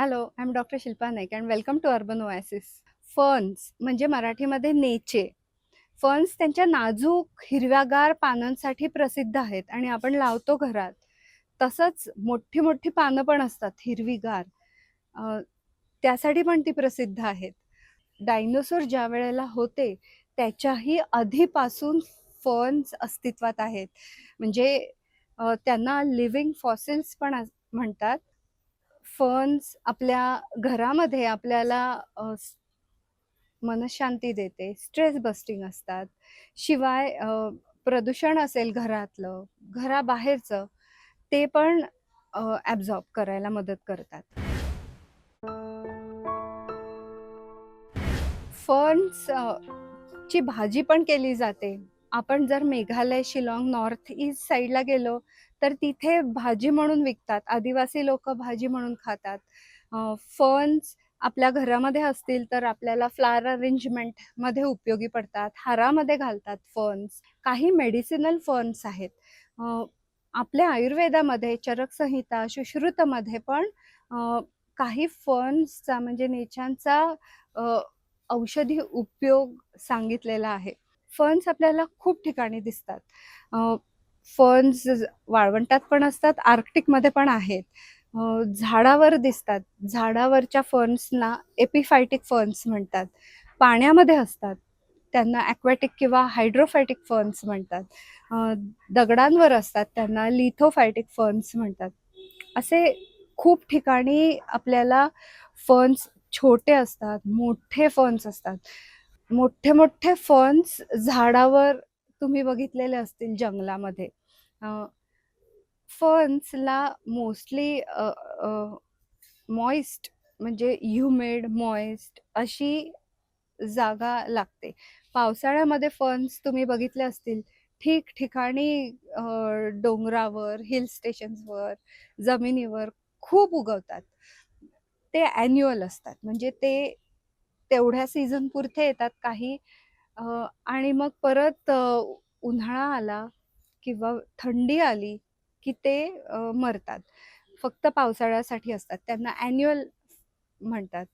Hello I am doctor Shilpa Naik and welcome to urban oasis ferns म्हणजे मराठीमध्ये नेचे. Ferns त्यांच्या नाजूक हिरव्यागार पानांसाठी प्रसिद्ध आहेत आणि आपण लावतो घरात. तसंच मोठी मोठी पानं पण असतात हिरवीगार. त्यासाठी पण ती प्रसिद्ध आहेत. डायनोसोर ज्या वेळेला होते त्याच्याही आधीपासून फर्न्स अस्तित्वात आहेत. म्हणजे त्यांना लिव्हिंग फॉसिल्स पण म्हणतात. फन्स आपल्या घरामध्ये आपल्याला मनशांती देते स्ट्रेस बस्टिंग असतात. शिवाय प्रदूषण असेल घरातलं घराबाहेरचं ते पण ॲब्झॉर्ब करायला मदत करतात. फर्न्स ची भाजी पण केली जाते. आपण जर मेघालय शिलाँग नॉर्थ ईस्ट साईडला गेलो तर तिथे भाजी म्हणून विकतात. आदिवासी लोक भाजी म्हणून खातात. फर्न्स आपल्या घरामध्ये असतील तर आपल्याला फ्लावर अरेंजमेंटमध्ये उपयोगी पडतात. हारामध्ये घालतात फर्न्स काही मेडिसिनल फर्न्स आहेत. आपल्या आयुर्वेदामध्ये चरक संहिता सुश्रुतमध्ये पण काही फर्न्सचा म्हणजे नेचांचा औषधी उपयोग सांगितलेला आहे. फर्न्स आपल्याला खूप ठिकाणी दिसतात. फर्न्स वाळवंटात पण असतात आर्क्टिकमध्ये पण आहेत. झाडावर दिसतात. झाडावरच्या फर्न्सना एपिफायटिक फर्न्स म्हणतात. पाण्यामध्ये असतात. त्यांना ॲक्वॅटिक किंवा हायड्रोफायटिक फर्न्स म्हणतात. दगडांवर असतात. त्यांना लिथोफायटिक फर्न्स म्हणतात. असे खूप ठिकाणी आपल्याला फर्न्स छोटे असतात मोठे फर्न्स असतात. मोठे मोठे फर्न्स झाडावर तुम्ही बघितलेले असतील जंगलामध्ये. फर्न्सला मोस्टली मॉइस्ट म्हणजे ह्युमिड मॉइस्ट अशी जागा लागते. पावसाळ्यामध्ये फर्न्स तुम्ही बघितले असतील ठिकठिकाणी डोंगरावर हिल स्टेशन्सवर जमिनीवर खूप उगवतात. ते ॲन्युअल असतात. म्हणजे ते तेवढ्या सीझन पुरते येतात काही. आणि मग परत उन्हाळा आला किंवा थंडी आली की ते मरतात. फक्त पावसाळ्यासाठी असतात. त्यांना ॲन्युअल म्हणतात.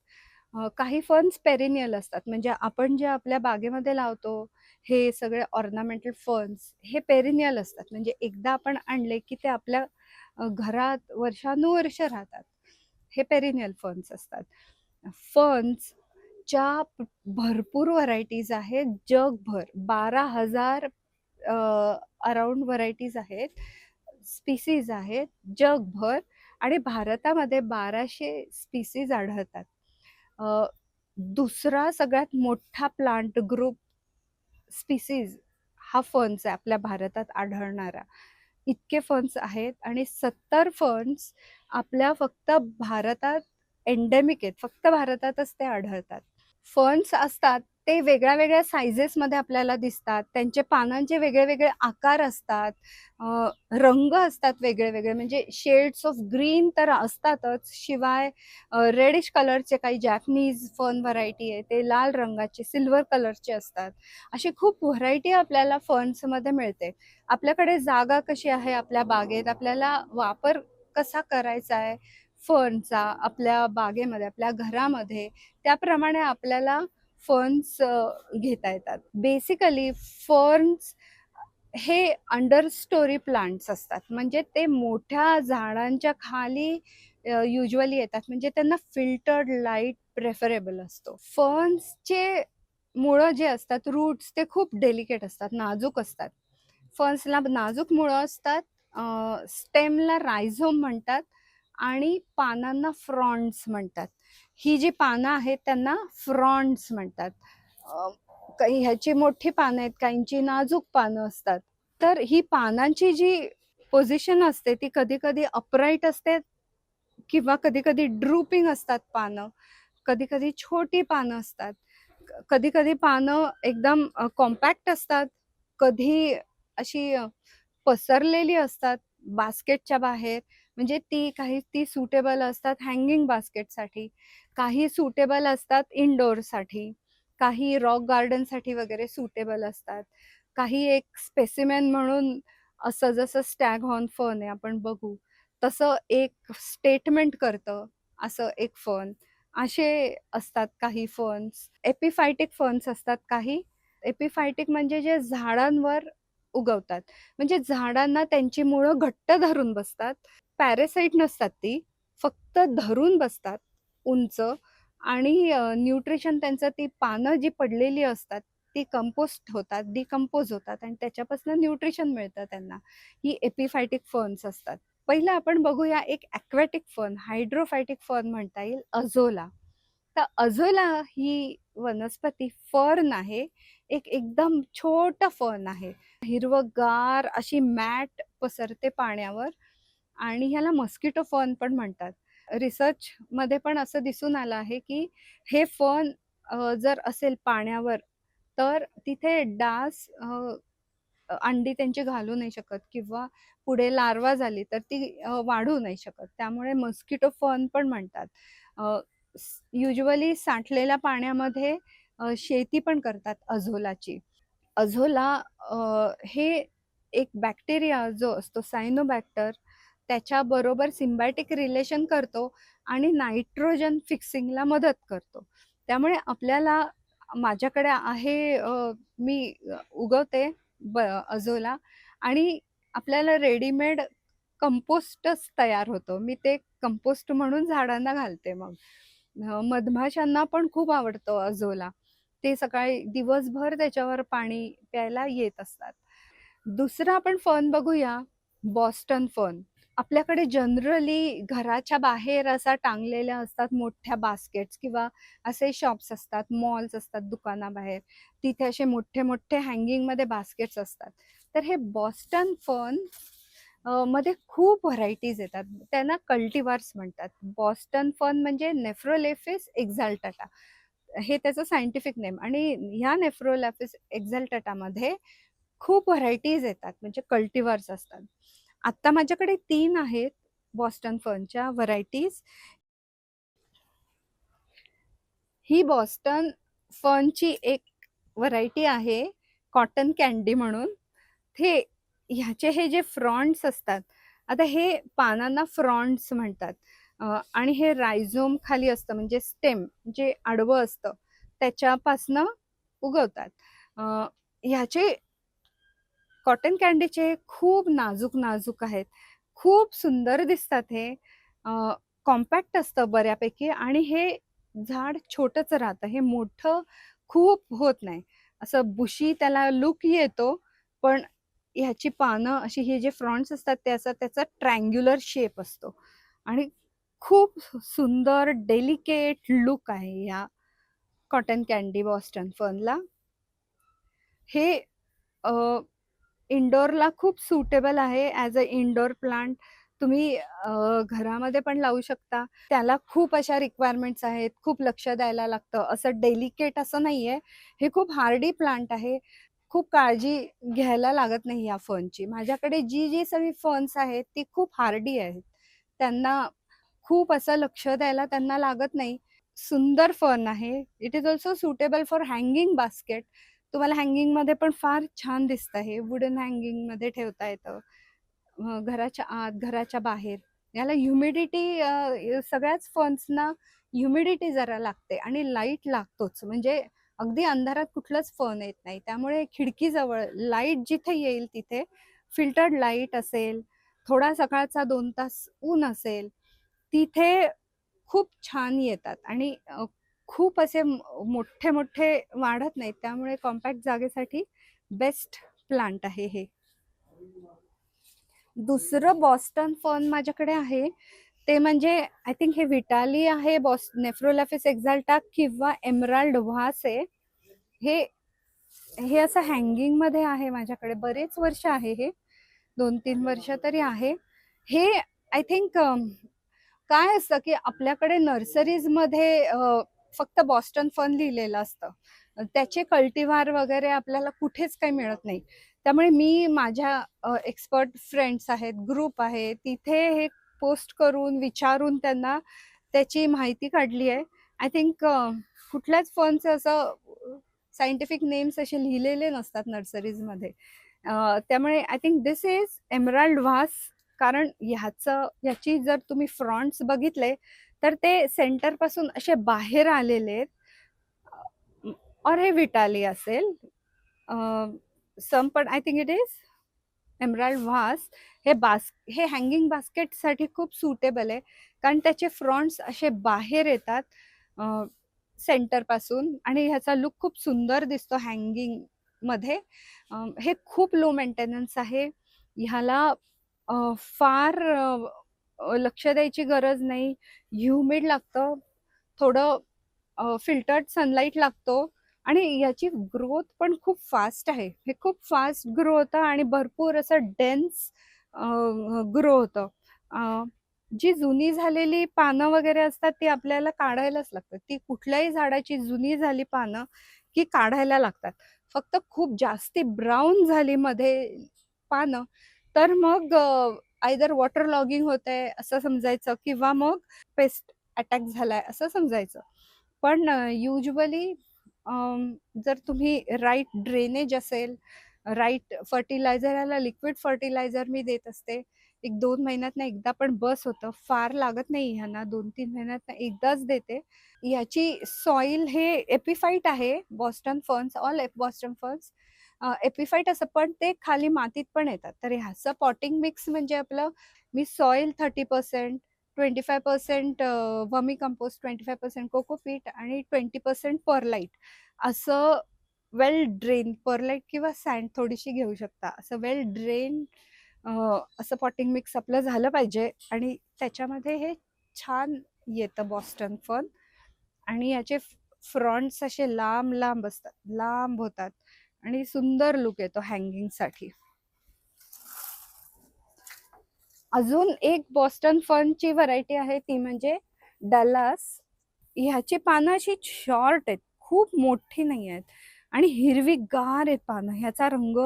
काही फर्न्स पेरिनियल असतात. म्हणजे आपण जे आपल्या बागेमध्ये लावतो हे सगळे ऑर्नामेंटल फर्न्स हे पेरिनियल असतात. म्हणजे एकदा आपण आणले की ते आपल्या घरात वर्षानुवर्ष राहतात. हे पेरिनियल फर्न्स असतात. फर्न्सच्या भरपूर व्हरायटीज आहेत. जगभर बारा हजार अराउंड व्हरायटीज आहेत स्पीसीज आहेत जगभर आणि भारतामध्ये बाराशे स्पीसीज आढळतात. दुसरा सगळ्यात मोठा प्लांट ग्रुप स्पीसीज हा फर्न्स आहे आपल्या भारतात आढळणारा. इतके फर्न्स आहेत आणि सत्तर फर्न्स आपल्या फक्त भारतात एंडेमिक आहेत फक्त भारतातच ते आढळतात. फर्न्स असतात ते वेगळ्या वेगळ्या सायझेसमध्ये आपल्याला दिसतात. त्यांचे पानांचे वेगळे वेगळे आकार असतात. रंग असतात वेगळे वेगळे म्हणजे शेड्स ऑफ ग्रीन तर असतातच. शिवाय रेडिश कलरचे काही जॅपनीज फर्न व्हरायटी आहे ते लाल रंगाचे सिल्वर कलरचे असतात. अशी खूप व्हरायटी आपल्याला फर्न्समध्ये मिळते. आपल्याकडे जागा कशी आहे आपल्या बागेत? आपल्याला वापर कसा करायचा आहे? फर्नचा आपल्या बागेमध्ये आपल्या घरामध्ये. त्याप्रमाणे आपल्याला फर्न्स घेता येतात. बेसिकली फर्न्स हे अंडर स्टोरी प्लांट्स असतात. म्हणजे ते मोठ्या झाडांच्या खाली युजली येतात. म्हणजे त्यांना फिल्टर्ड लाइट प्रेफरेबल असतो. फर्न्सचे मुळं जे असतात रूट्स ते खूप डेलिकेट असतात नाजूक असतात. फर्न्सला नाजूक मुळं असतात स्टेमला रायझोम म्हणतात आणि पानांना फ्रॉन्ट्स म्हणतात. ही जी पानं आहेत त्यांना फ्रॉन्ड्स म्हणतात. काही ह्याची मोठी पानं आहेत काहींची नाजूक पानं असतात. तर ही पानांची जी पोझिशन असते ती कधी कधी अपराईट असते किंवा कधी कधी ड्रुपिंग असतात पानं. कधी कधी छोटी पानं असतात. कधी कधी पानं एकदम कॉम्पॅक्ट असतात. कधी अशी पसरलेली असतात बास्केटच्या बाहेर. म्हणजे ती काही ती सुटेबल असतात हँगिंग बास्केटसाठी काही सुटेबल असतात इनडोअरसाठी काही रॉक गार्डनसाठी वगैरे सुटेबल असतात. काही एक स्पेसिमेन म्हणून असं जसं स्टॅग हॉर्न फन आहे आपण बघू तसं एक स्टेटमेंट करतं असं एक फन असे असतात काही फन्स एपिफायटिक फन्स असतात काही. एपिफायटिक म्हणजे जे झाडांवर उगवतात. म्हणजे झाडांना त्यांची मुळं घट्ट धरून बसतात. पॅरेसाईट नसतात ती फक्त धरून बसतात उंच आणि न्यूट्रिशन त्यांचं ती पानं जी पडलेली असतात ती कंपोस्ट होतात डिकम्पोज होतात आणि त्याच्यापासून न्यूट्रिशन मिळतं त्यांना. ही एपिफायटिक फर्न्स असतात. पहिलं आपण बघूया एक ॲक्वॅटिक फर्न हायड्रोफायटिक फर्न म्हणता येईल अझोला. तर अझोला ही वनस्पती फर्न आहे. एक एकदम छोटं फर्न आहे. हिरवगार अशी मॅट पसरते पाण्यावर आणि ह्याला मस्किटो फर्न पण म्हणतात. रिसर्चमध्ये पण असं दिसून आलं आहे की हे फर्न जर असेल पाण्यावर तर तिथे डास अंडी त्यांची घालू नाही शकत किंवा पुढे लार्वा झाली तर ती वाढू नाही शकत. त्यामुळे मस्किटो फर्न पण म्हणतात. युजली साठलेल्या पाण्यामध्ये शेती पण करतात अझोलाची. अझोला हे एक बॅक्टेरिया जो असतो सायनोबॅक्टर त्याच्याबरोबर सिम्बॅटिक रिलेशन करतो आणि नायट्रोजन फिक्सिंगला मदत करतो. त्यामुळे आपल्याला माझ्याकडे आहे मी उगवते ब अजोला आणि आपल्याला रेडीमेड कंपोस्टच तयार होतो. मी ते कंपोस्ट म्हणून झाडांना घालते मग. मधमाशांना पण खूप आवडतो अजोला ते सकाळी दिवसभर त्याच्यावर पाणी प्यायला येत असतात. दुसरा आपण फन बघूया बॉस्टन फन. आपल्याकडे जनरली घराच्या बाहेर असा टांगलेल्या असतात मोठ्या बास्केट्स किंवा असे शॉप्स असतात मॉल्स असतात दुकानाबाहेर. तिथे असे मोठे मोठे हँगिंगमध्ये बास्केट्स असतात. तर हे बॉस्टन फर्नमध्ये खूप व्हरायटीज येतात. त्यांना कल्टिवार्स म्हणतात. बॉस्टन फर्न म्हणजे नेफ्रोलेफिस एक्झाल्टाटा हे त्याचं सायंटिफिक नेम आणि ह्या नेफ्रोलेफिस एक्झाल्टाटामध्ये खूप व्हरायटीज येतात. म्हणजे कल्टिवार्स असतात. आत्ता माझ्याकडे तीन आहेत बॉस्टन फर्नच्या व्हरायटीज. ही बॉस्टन फर्नची एक व्हरायटी आहे कॉटन कॅन्डी म्हणून. हे ह्याचे हे जे फ्रॉन्ट्स असतात आता हे पानांना फ्रॉन्ट्स म्हणतात. आणि हे रायझोम खाली असतं म्हणजे स्टेम जे आडवं असतं त्याच्यापासनं उगवतात. ह्याचे कॉटन कॅन्डीचे खूप नाजूक नाजूक आहेत. खूप सुंदर दिसतात हे. कॉम्पॅक्ट असतं बऱ्यापैकी आणि हे झाड छोटंच राहतं. हे मोठं खूप होत नाही. असं बुशी त्याला लुक येतो पण ह्याची पानं अशी हे जे फ्रॉन्ट्स असतात ते असं त्याचा ट्रँग्युलर शेप असतो. आणि खूप सुंदर डेलिकेट लुक आहे या कॉटन कॅन्डी बॉस्टन फर्नला हे इंडोरला खूप सुटेबल आहे ॲज अ इंडोर प्लांट तुम्ही घरामध्ये पण लावू शकता. त्याला खूप अशा रिक्वायरमेंट्स आहेत खूप लक्ष द्यायला लागतं. असं डेलिकेट असं नाही आहे हे खूप हार्डी प्लांट आहे. खूप काळजी घ्यायला लागत नाही या फर्नची माझ्याकडे जी जी सगळी फर्न्स आहेत ती खूप हार्डी आहेत. त्यांना खूप असं लक्ष द्यायला त्यांना लागत नाही. सुंदर फर्न आहे. It is also suitable for hanging basket तुम्हाला हँगिंगमध्ये पण फार छान दिसतं हे वुडन हँगिंगमध्ये ठेवता येतं. घराच्या आत घराच्या बाहेर. याला ह्युमिडिटी सगळ्याच फर्न्सना ह्युमिडिटी जरा लागते आणि लाइट लागतोच. म्हणजे अगदी अंधारात कुठलंच फर्न येत नाही. त्यामुळे खिडकीजवळ लाइट जिथे येईल तिथे फिल्टर्ड लाइट असेल थोडा सकाळचा दोन तास ऊन असेल तिथे खूप छान येतात. आणि खूप असे मोठे मोठे वाढत नाहीत. त्यामुळे कॉम्पॅक्ट जागेसाठी बेस्ट प्लांट आहे हे. दुसरं बॉस्टन फर्न माझ्याकडे आहे. ते म्हणजे आय थिंक हे विटाली आहे बॉस नेफ्रोलॅफिस एक्झाल्टा किंवा एमराल्ड व्हास आहे. हे हे असं हँगिंगमध्ये आहे माझ्याकडे. बरेच वर्ष आहे हे. दोन तीन वर्ष तरी आहे. हे आय थिंक काय असतं की आपल्याकडे नर्सरीजमध्ये फक्त बॉस्टन फन लिहिलेलं असतं. त्याचे कल्टिव्हार वगैरे आपल्याला कुठेच काही मिळत नाही. त्यामुळे मी माझ्या एक्सपर्ट फ्रेंड्स आहेत ग्रुप आहे तिथे हे पोस्ट करून विचारून त्यांना त्याची माहिती काढली आहे. आय थिंक कुठल्याच फनचं असं सायंटिफिक नेम्स असे लिहिलेले नसतात नर्सरीजमध्ये त्यामुळे I think this is emerald vase कारण ह्याचं ह्याची जर तुम्ही फ्रॉन्ट्स बघितले तर ते सेंटरपासून असे बाहेर आलेले आहेत. और हे विटाली असेल. सम पण I think it is emerald vase हे बास हे हँगिंग बास्केटसाठी खूप सुटेबल आहे. कारण त्याचे फ्रॉन्ट्स असे बाहेर येतात सेंटरपासून आणि ह्याचा लुक खूप सुंदर दिसतो हँगिंगमध्ये. हे खूप लो मेंटेनन्स आहे. ह्याला फार लक्ष द्यायची गरज नाही. ह्युमिड लागतं थोडं फिल्टर्ड सनलाईट लागतो आणि याची ग्रोथ पण खूप फास्ट आहे. हे खूप फास्ट ग्रो होतं आणि भरपूर असं डेन्स ग्रो होतं. जी जुनी झालेली पानं वगैरे असतात ती आपल्याला काढायलाच लागतात. ती कुठल्याही झाडाची जुनी झाली पानं की काढायला लागतात. फक्त खूप जास्ती ब्राऊन झाली मध्ये पानं तर मग आयदर वॉटर लॉगिंग होत आहे असं समजायचं किंवा मग पेस्ट अटॅक झालाय असं समजायचं. पण युजली जर तुम्ही राईट ड्रेनेज असेल राईट फर्टिलायझरला लिक्विड फर्टिलायझर मी देत असते एक दोन महिन्यात एकदा पण बस होतं फार लागत नाही ह्यांना दोन तीन महिन्यात एकदाच देते. याची सॉइल हे एपिफाईट आहे Boston ferns all Boston ferns epiphyte असं पण ते खाली मातीत पण येतात. तर ह्याचं पॉटिंग मिक्स म्हणजे आपलं मी soil thirty percent twenty five percent vermicompost twenty five percent cocopeat आणि ट्वेंटी पर्सेंट परलाईट असं वेल ड्रेन परलाईट किंवा सँड थोडीशी घेऊ शकता. असं वेल ड्रेन असं पॉटिंग मिक्स आपलं झालं पाहिजे आणि त्याच्यामध्ये हे छान येतं बॉस्टन फन. आणि याचे फ्रॉन्ट्स असे लांब लांब असतात. लांब होतात. आणि सुंदर लुक येतो हँगिंगसाठी अजून एक बॉस्टन फनची व्हरायटी आहे ती म्हणजे डलास ह्याची पानं अशी शॉर्ट आहेत खूप मोठी नाही आहेत. आणि हिरवी गार आहेत पानं ह्याचा रंग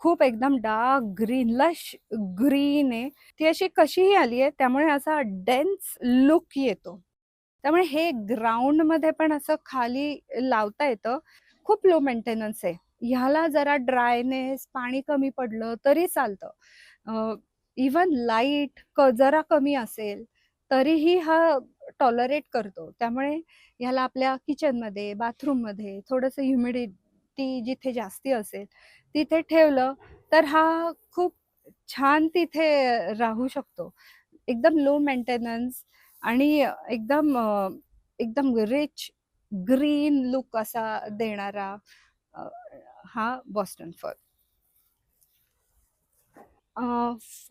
खूप एकदम डार्क ग्रीन लश ग्रीन आहे. ती अशी कशीही आली आहे त्यामुळे असा डेन्स लुक येतो. त्यामुळे हे ग्राउंडमध्ये पण असं खाली लावता येतं. खूप लो मेंटेनन्स आहे. ह्याला जरा ड्रायनेस पाणी कमी पडलं तरी चालतं. इवन लाइट क जरा कमी असेल तरीही हा टॉलरेट करतो. त्यामुळे ह्याला आपल्या किचनमध्ये बाथरूममध्ये थोडंसं ह्युमिडिटी जिथे जास्ती असेल तिथे ठेवलं तर हा खूप छान तिथे राहू शकतो. एकदम लो मेंटेनन्स आणि एकदम एकदम रिच ग्रीन लुक असा देणारा हा बॉस्टन फर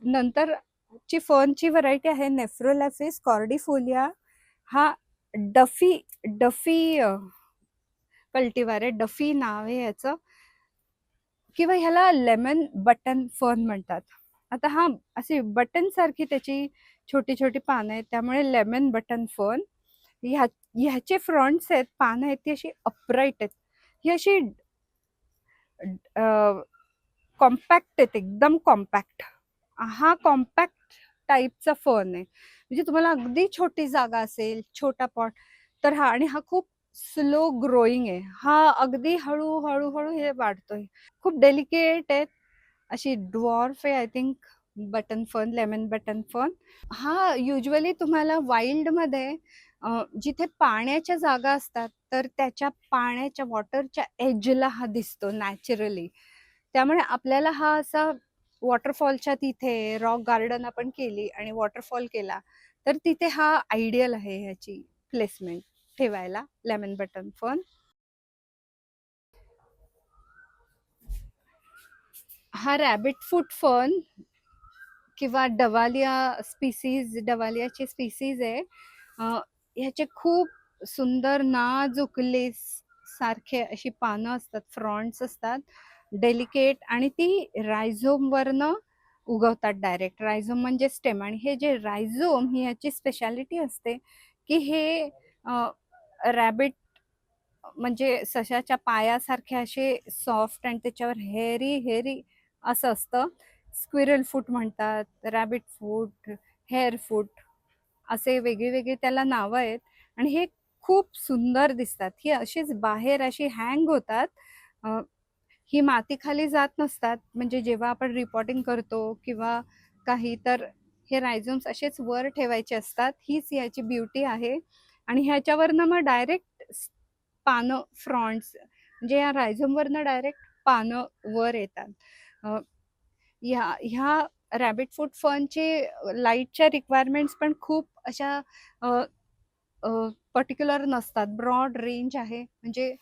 नंतर ची फर्नची व्हरायटी आहे नेफ्रोलॅफिस कॉर्डिफोलिया हा डफी डफी कल्टिवार आहे. डफी नाव आहे याचं. किंवा ह्याला लेमन बटन फर्न म्हणतात. आता हा अशी बटन सारखी त्याची छोटी छोटी पानं आहेत. त्यामुळे लेमन बटन फर्न ह्या ह्याचे फ्रंट्स आहेत. पानं आहेत ती अशी अपराईट आहेत. ही अशी कॉम्पॅक्ट आहेत एकदम कॉम्पॅक्ट हा कॉम्पॅक्ट टाईपचा फर्न आहे. म्हणजे तुम्हाला अगदी छोटी जागा असेल छोटा पॉट तर हा आणि हा खूप स्लो ग्रोईंग आहे. हा अगदी हळू हळू हळू हे वाढतोय. खूप डेलिकेट आहेत. अशी ड्वॉर्फ आहे I think button fern lemon button fern हा युजली तुम्हाला वाईल्डमध्ये जिथे पाण्याच्या जागा असतात तर त्याच्या पाण्याच्या वॉटरच्या एजला हा दिसतो नॅचरली. त्यामुळे आपल्याला हा असा वॉटरफॉलच्या तिथे रॉक गार्डन आपण केली आणि वॉटरफॉल केला तर तिथे हा आयडियल आहे ह्याची प्लेसमेंट ठेवायला. Lemon button fern. हा रॅबिट फूट फन किंवा डवालिया स्पीसीज डवालियाची स्पीसीज आहे. ह्याचे खूप सुंदर नाजूक लेस सारखे अशी पानं असतात फ्रॉन्ट्स असतात डेलिकेट आणि ती रायझोमवरनं उगवतात डायरेक्ट. रायझोम म्हणजे स्टेम आणि हे जे रायझोम ही ह्याची स्पेशालिटी असते की हे रॅबिट म्हणजे सशाच्या पायासारखे असे सॉफ्ट आणि त्याच्यावर हेरी हेरी असं असतं. स्क्विरल फूट म्हणतात रॅबिट फूट हेअर फूट. असे वेगळी वेगळी त्याला नावं आहेत आणि हे खूप सुंदर दिसतात. ही अशीच बाहेर अशी हँग होतात. ही माती खाली जात नसतात. म्हणजे जेव्हा आपण रिपोर्टिंग करतो किंवा काही तर हे रायझोम्स असेच वर ठेवायचे असतात. हीच याची ब्युटी आहे. आणि ह्याच्यावरनं मग डायरेक्ट पानं फ्रॉन्ट्स म्हणजे या रायझोमवरनं डायरेक्ट पानं वर येतात. ह्या ह्या रॅबिट फूड फनचे लाईटच्या रिक्वायरमेंट्स पण खूप अशा पर्टिक्युलर नसतात. ब्रॉड रेंज आहे. म्हणजे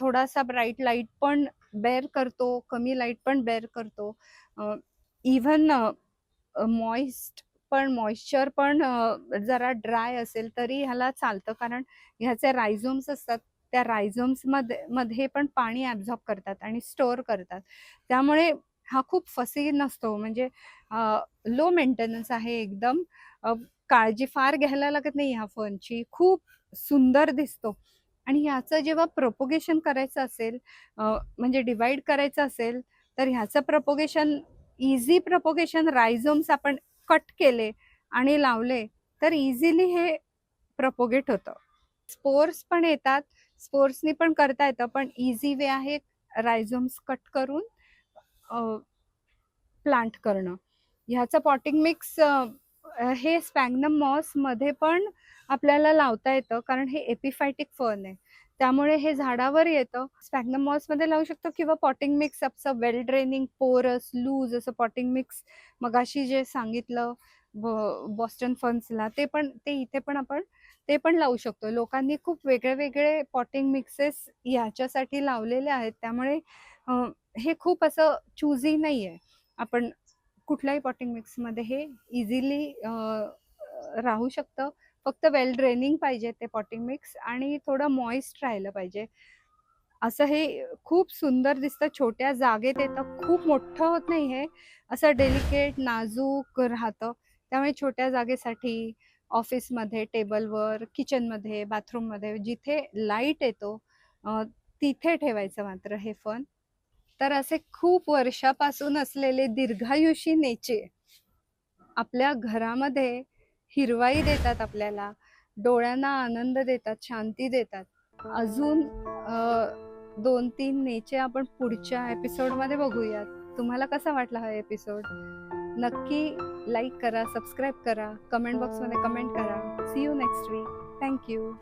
थोडासा ब्राईट लाइट पण बेअर करतो कमी लाइट पण बेअर करतो. इव्हन मॉइस्ट पण मॉइश्चर पण जरा ड्राय असेल तरी ह्याला चालतं. कारण ह्याचे रायझोम्स असतात. त्या रायझोम्समध्ये मध्ये पण पाणी ॲब्झॉर्ब करतात आणि स्टोअर करतात. त्यामुळे हा खूप फसी नसतो. म्हणजे लो मेंटेनन्स आहे एकदम. काळजी फार घ्यायला लागत नाही ह्या फर्नची खूप सुंदर दिसतो. आणि ह्याचं जेव्हा प्रपोगेशन करायचं असेल म्हणजे डिवाइड करायचं असेल तर ह्याचं प्रपोगेशन इझी प्रपोगेशन रायझोम्स आपण कट केले आणि लावले तर इझिली हे प्रपोगेट होतं. स्पोर्स पण येतात. स्पोर्ट्सनी पण करता येतं पण इझी वे आहे रायझोम्स कट करून प्लांट करणं. ह्याचं पॉटिंग मिक्स हे स्पॅग्नम मॉसमध्ये पण आपल्याला लावता येतं कारण हे एपिफायटिक फर्न आहे. त्यामुळे हे झाडावर येतं. स्पॅग्नम मॉसमध्ये लावू शकतो किंवा पॉटिंग मिक्स असं वेल ड्रेनिंग पोरस लूज असं पॉटिंग मिक्स मगाशी जे सांगितलं बॉस्टन फर्न्सला ते पण ते इथे पण आपण ते पण लावू शकतो. लोकांनी खूप वेगळे वेगळे पॉटिंग मिक्सेस ह्याच्यासाठी लावलेले आहेत. त्यामुळे हे खूप असं चुझी नाही आहे आपण कुठल्याही पॉटिंग मिक्समध्ये हे इझिली राहू शकतं. फक्त वेल ड्रेनिंग पाहिजे ते पॉटिंग मिक्स आणि थोडं मॉइस्ट राहिलं पाहिजे. असं हे खूप सुंदर दिसतं. छोट्या जागेत येतं. खूप मोठं होत नाही हे. असं डेलिकेट नाजूक राहतं. त्यामुळे छोट्या जागेसाठी ऑफिसमध्ये टेबलवर किचनमध्ये बाथरूममध्ये जिथे लाइट येतो तिथे ठेवायचं मात्र हे फन तर असे खूप वर्षापासून असलेले दीर्घायुषी नेचे आपल्या घरामध्ये हिरवाई देतात आपल्याला डोळ्यांना आनंद देतात शांती देतात. अजून दोन तीन नेचे आपण पुढच्या एपिसोडमध्ये बघूयात. तुम्हाला कसा वाटला हा एपिसोड नक्की लाईक करा सबस्क्राईब करा कमेंट बॉक्समध्ये कमेंट करा. See you next week thank you